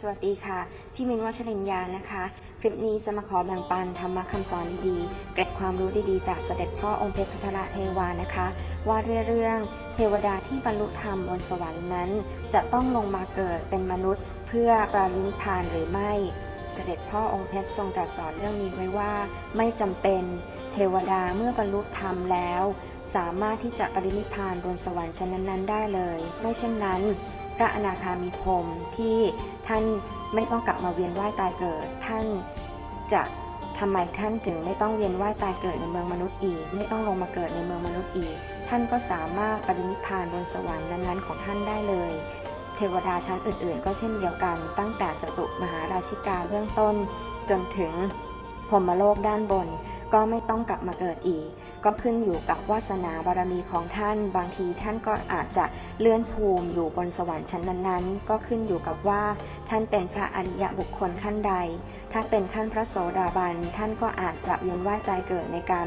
สวัสดีค่ะ พี่มินวัชรินยานะคะ คลิปนี้จะมาขอแบ่งปันธรรมะคำสอนดีๆเกร็ดความรู้ดีๆ จากเสด็จพ่อองค์เพชรพัทรเทวานะคะ ว่าด้วยเรื่องเทวดาที่บรรลุธรรมบนสวรรค์นั้น จะต้องลงมาเกิดเป็นมนุษย์ เพื่อปราลินิพานหรือไม่ เสด็จพ่อองค์เพชรทรงตรัสสอนเรื่องนี้ไว้ว่า ไม่จำเป็นเทวดาเมื่อบรรลุธรรมแล้ว สามารถที่จะปรินิพพานบนสวรรค์ชั้นนั้นๆ ได้เลย ไม่เช่นนั้น พระอนาคามีพรมที่ท่านไม่ต้องกลับมาเวียนว่ายตายเกิด ท่านจะทำไมท่านถึงไม่ต้องเวียนว่ายตายเกิดในเมืองมนุษย์อีก ไม่ต้องลงมาเกิดในเมืองมนุษย์อีก ท่านก็สามารถปรินิพพานบนสวรรค์นั้นๆของท่านได้เลย เทวดาชั้นอื่นๆ ก็เช่นเดียวกัน ตั้งแต่จตุมหาราชิกาเบื้องต้นจนถึงพรมโลกด้านบน ก็ไม่ต้องกลับมาเกิดอีก ก็ขึ้นอยู่กับวาสนาบารมีของท่าน บางทีท่านก็อาจจะเลื่อนภูมิอยู่บนสวรรค์ชั้นนั้นๆ ก็ขึ้นอยู่กับว่าท่านเป็นพระอริยบุคคลขั้นใด ถ้าเป็นขั้นพระโสดาบันท่านก็อาจจะเวียนว่ายตายเกิดในการ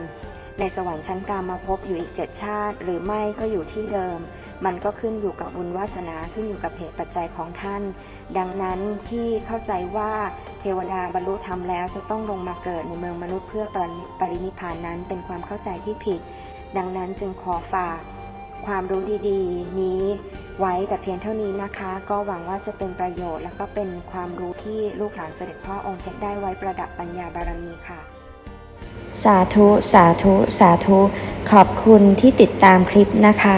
ในสวรรค์ชั้นกามาพบอยู่อีกเจ็ดชาติ หรือไม่ก็อยู่ที่เดิม มันก็ขึ้นอยู่กับบุญวาสนาขึ้นอยู่กับเหตุปัจจัยของท่าน ดังนั้นที่เข้าใจว่าเทวดาบรรลุธรรมแล้วจะต้องลงมาเกิดในเมืองมนุษย์เพื่อปริปรินิพพานนั้นเป็นความเข้าใจที่ผิด ดังนั้นจึงขอฝากความรู้ดีๆ นี้ไว้แต่เพียงเท่านี้นะคะ ก็หวังว่าจะเป็นประโยชน์ และก็เป็นความรู้ที่ลูกหลานเสด็จพ่อองค์เพชรได้ไว้ประดับปัญญาบารมีค่ะ สาธุ สาธุ สาธุ ขอบคุณที่ติดตามคลิปนะคะ